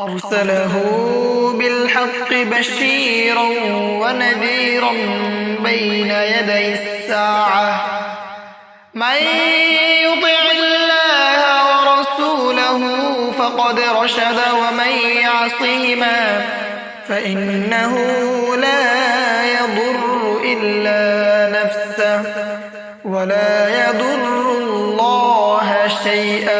أرسله بالحق بشيرا ونذيرا بين يدي الساعة. من يطع الله ورسوله فقد رشد ومن يعصهما فإنه لا يضر إلا نفسه ولا يضر الله شيئا.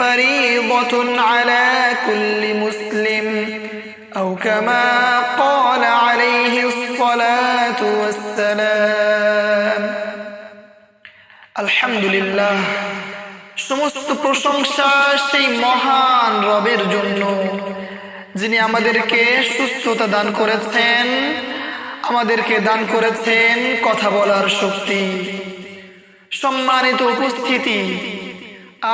فريضة على كل مسلم أو كما قال عليه الصلاة والسلام আলহামদুলিল্লাহ সমস্ত প্রশংসা সেই মহান রবের জন্য যিনি আমাদেরকে সুস্থতা দান করেছেন আমাদেরকে দান করেছেন কথা বলার শক্তি সম্মানিত উপস্থিতি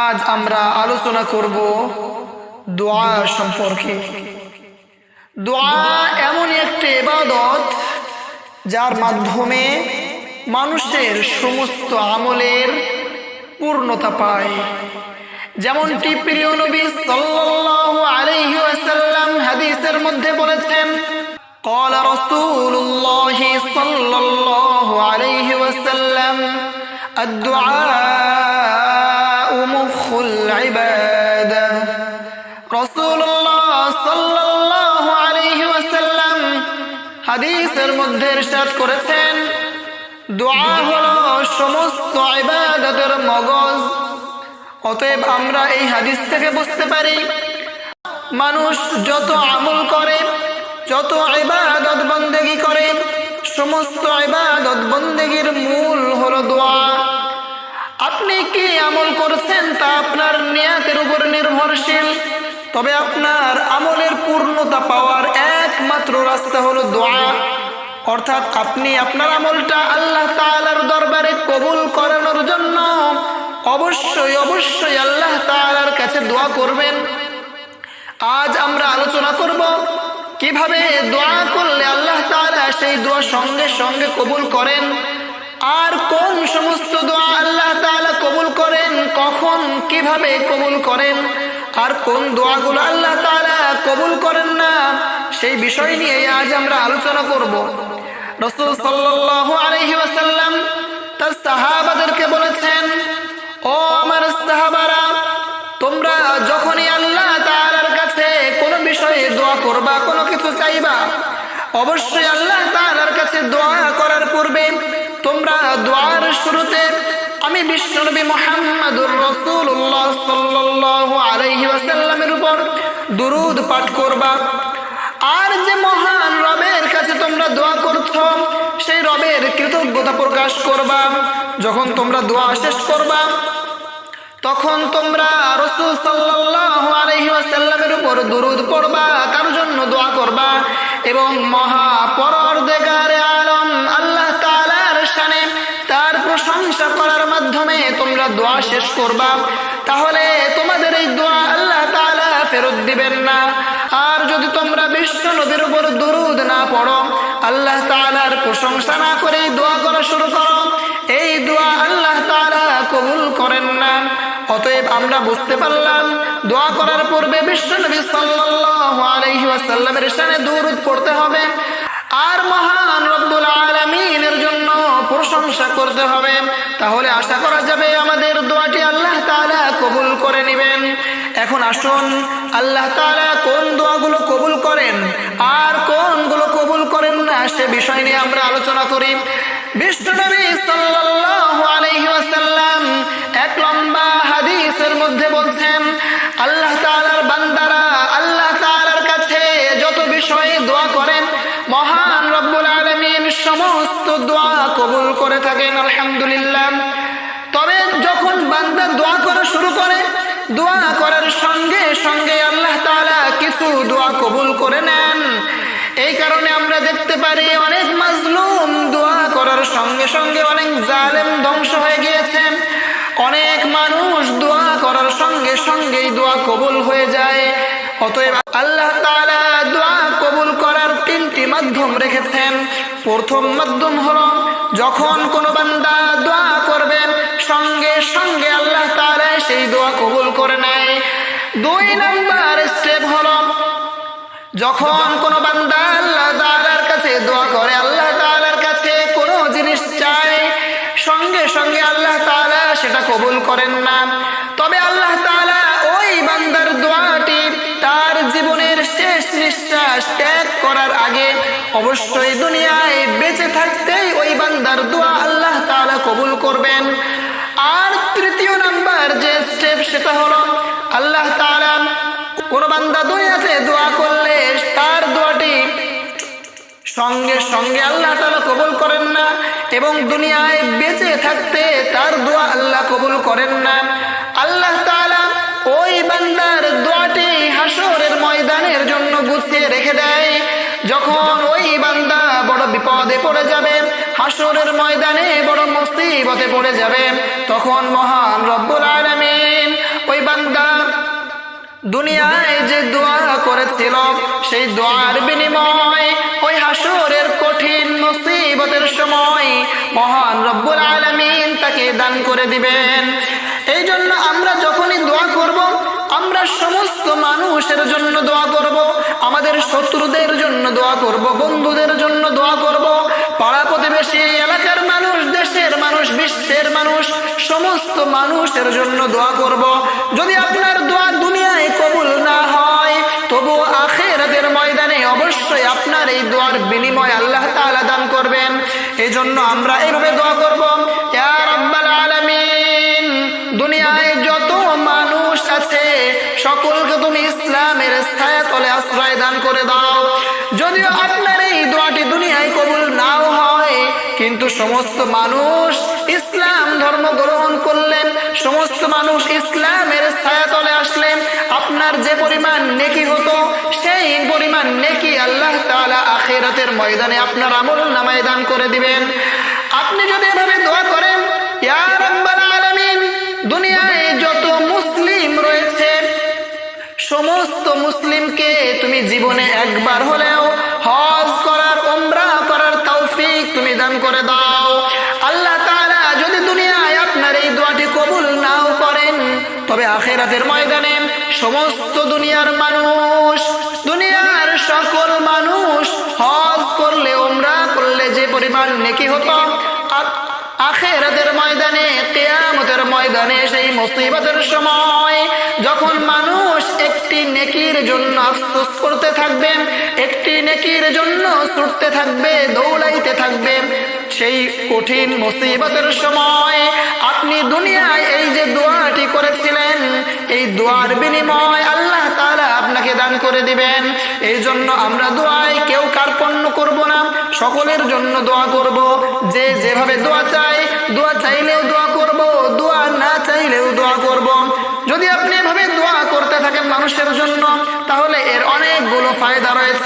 আজ আমরা আলোচনা করব দোয়া সম্পর্কে দোয়া এমন একটি এবাদত যার মাধ্যমে মানুষের সমস্ত আমলের পূর্ণতা পায় যেমনটি প্রিয় নবী সাল্লাল্লাহু আলাইহি ওয়াসাল্লাম হাদিসের মধ্যে বলেছেন قال رسول الله صلى الله عليه وسلم الدعاء مخ العبادة رسول الله صلى الله عليه وسلم হাদিসের মধ্যে ইরশাদ করেছেন দোয়া হলো সমস্ত ইবাদতের মগজ অতএব আমরা এই হাদিস থেকে বুঝতে পারি মানুষ যত আমল করে যত ইবাদত বন্দেগি করে সমস্ত ইবাদত বন্দেগির মূল হলো দোয়া আপনি কি আমল করছেন তা আপনার নিয়াতের উপর নির্ভরশীল? তবে আপনার আমলের পূর্ণতা পাওয়ার একমাত্র রাস্তা হলো দোয়া। অর্থাৎ আপনি আপনার আমলটা আল্লাহ তালার দরবারে কবুল করানোর জন্য অবশ্যই অবশ্যই আল্লাহ তালার কাছে দোয়া করবেন। আজ আমরা আলোচনা করব কীভাবে দোয়া করলে আল্লাহ তাআলা সেই দোয়া সঙ্গে সঙ্গে কবুল করেন। আর কোন কীভাবে কবুল করেন? আর কোন দোয়াগুলো আল্লাহ তাআলা কবুল করেন না? সেই বিষয় নিয়ে আজ আমরা আলোচনা করব। রসুল ওয়াসাল্লাম তার সাহাবাদেরকে বলেছেন, ও আমার সাহাবারা, তোমরা যখনই আল্লাহ তাআলার কাছে কোনো বিষয়ে দোয়া করবা, কোনো কিছু চাইবা, অবশ্যই আল্লাহ তাআলার কাছে দোয়া করার পূর্বে তোমরা দোয়ার শুরুতে আমি বিশ্বনবী মুহাম্মাদুর রাসূলুল্লাহ সাল্লাল্লাহু আলাইহি ওয়াসাল্লামের উপর দুরূদ পাঠ করবা। আর যে মহান রবের কাছে তোমরা দোয়া করছ, সেই রবের কৃতজ্ঞতা প্রকাশ করবা। যখন তোমরা দোয়া শেষ করবা, তখন তোমরা রসুল সাল্লাল্লাহু আলাইহি ওয়াসাল্লামের উপর দুরুদ পড়বা, তার জন্য দোয়া করবা এবং মহা দোয়া শেষ করবা, তাহলে তোমাদের এই দোয়া আল্লাহ তাআলা ফেরত দিবেন না। আর যদি তোমরা বিশ্ব নবীর উপর দুরুদ না পড়ো, আল্লাহ তাআলার প্রশংসা না করে দোয়া করা শুরু করো। এই দোয়া আল্লাহ তাআলা কবুল করেন না। অতএব আমরা বুঝতে পারলাম, দোয়া করার পূর্বে বিশ্ব নবী ওয়াসাল্লামের শানে দুরুদ পড়তে হবে। আর মহান রব্বুল আলামিনের জন্য প্রশংসা করতে হবে। তাহলে আশা করা যাবে আমাদের এখন আসুন, আল্লাহ তাআলা কোন দোয়াগুলো কবুল করেন আর কোনগুলো কবুল করেন না সে বিষয় নিয়ে আমরা আলোচনা করি। মধ্যে বলছেন, আল্লাহ বান্দারা কাছে যত দোয়া করেন, মহান সমস্ত দোয়া কবুল করে থাকেন, আলহামদুলিল্লাহ। তবে যখন বান্দা দোয়া করা শুরু করে দোয়া করার সঙ্গে সঙ্গে আল্লাহ তাআলা কিছু দোয়া কবুল করে নেন। এই কারণে আমরা দেখতে পারি অনেক মাজলুম দোয়া করার সঙ্গে সঙ্গে অনেক জালেম ধ্বংস হয়ে গিয়েছেন অনেক মানুষ দোয়া করার সঙ্গে সঙ্গেই দোয়া কবুল হয়ে যায়। অতএব আল্লাহ তালা দোয়া কবুল করার তিনটি মাধ্যম রেখেছেন। প্রথম মাধ্যম হলো, যখন কোনো বান্দা দোয়া দুই নাম্বার স্টেপ হলো, যখন কোনো বান্দা আল্লাহ তাআলার কাছে দোয়া করে, আল্লাহ তাআলার কাছে কোনো জিনিস চায়, সঙ্গে সঙ্গে আল্লাহ তাআলা সেটা কবুল করেন না। তবে আল্লাহ তাআলা ওই বান্দার দোয়াটি তার জীবনের শেষ নিঃশ্বাস ত্যাগ করার আগে অবশ্যই দুনিয়ায় বেঁচে থাকতেই ওই বান্দার দোয়া আল্লাহ তাআলা কবুল করবেন। আর তৃতীয় নাম্বার যে স্টেপ সেটা হলো আল্লাহ কোন বান্দা দুই দুনিয়াতে দোয়া করলে তার দোয়াটি সঙ্গে সঙ্গে আল্লাহ তাআলা কবুল করেন না এবং দুনিয়ায় বেঁচে থাকতে তার দোয়া আল্লাহ কবুল করেন না। আল্লাহ তাআলা ওই বান্দার দোয়াটি হাসরের ময়দানের জন্য গুছিয়ে রেখে দেয়। যখন ওই বান্দা বড় বিপদে পড়ে যাবে হাসরের ময়দানে বড় মুসিবতে পড়ে যাবে, তখন মহান রব্বুল আলামিন ওই বান্দা দুনিয়ায় যে দোয়া করেছিল, সেই দোয়ার বিনিময় ওই হাসরের কঠিন মুসিবতের সময় মহান রব্বুল আলামিন তাকে দান করে দিবেন। এই জন্য আমরা যখনই দোয়া করব, আমরা সমস্ত মানুষের জন্য দোয়া করব, আমাদের শত্রুদের জন্য দোয়া করব, বন্ধুদের জন্য দোয়া করব। পাড়া প্রতিবেশী, এলাকার মানুষ, দেশের মানুষ, বিশ্বের মানুষ সমস্ত মানুষের জন্য দোয়া করব। যদি আপনার দোয়া দুনিয়ায় কবুল না হয়, তবু আখেরাতের ময়দানে অবশ্যই আপনার এই দোয়ার বিনিময় আল্লাহ তাআলা দান করবেন। এই জন্য আমরা এইভাবে দোয়া করব মানুষ আছে, সকলকে তুমি ইসলামের তলে আশ্রয় দান করে দাও। যদিও আপনার এই দোয়াটি দুনিয়ায় কবুল নাও হয়, কিন্তু সমস্ত মানুষ ইসলাম ধর্ম গ্রহণ করলেন, সমস্ত মানুষ ইসলামের ছায়া তলে আসলেন। আপনার যে পরিমাণ নেকি হতো, সেই পরিমাণ নেকি আল্লাহ তাআলা আখেরাতের ময়দানে আপনার আমল নামায় দান করে দিবেন। আপনি যদি এভাবে দোয়া করেন আলামিন, দুনিয়ায় যত মুসলিম রয়েছে, সমস্ত মুসলিমকে তুমি জীবনে একবার হলেও হজ করার ওমরা করার তৌফিক তুমি দান করে দাও। তবে আখেরাতের ময়দানে সমস্ত দুনিয়ার মানুষ, দুনিয়ার সকল মানুষ হজ করলে ওমরা করলে যে পরিমাণ নেকি হতো আখেরাতের ময়দানে, কেয়ামতের ময়দানে সেই মুসিবতের সময় যখন মানুষ একটি নেকির জন্য আফসোস করতে থাকবে, একটি নেকির জন্য ছুটতে থাকবে, দৌড়াইতে থাকবে সেই কঠিন মুসিবতের সময় আপনি দুনিয়ায় এই যে দোয়াটি করেছিলেন, এই দোয়ার বিনিময় আল্লাহ তাআলা আপনাকে দান করে দিবেন। এই জন্য আমরা দোয়ায় কেউ কার্পণ্য করব না, সকলের জন্য দোয়া করব। যে যেভাবে দোয়া চাই দোয়া চাইলেও দোয়া করব, দোয়া না চাইলেও দোয়া করব। যদি আপনি এভাবে দোয়া করতে থাকেন মানুষের জন্য, তাহলে এর অনেকগুলো ফায়দা রয়েছে।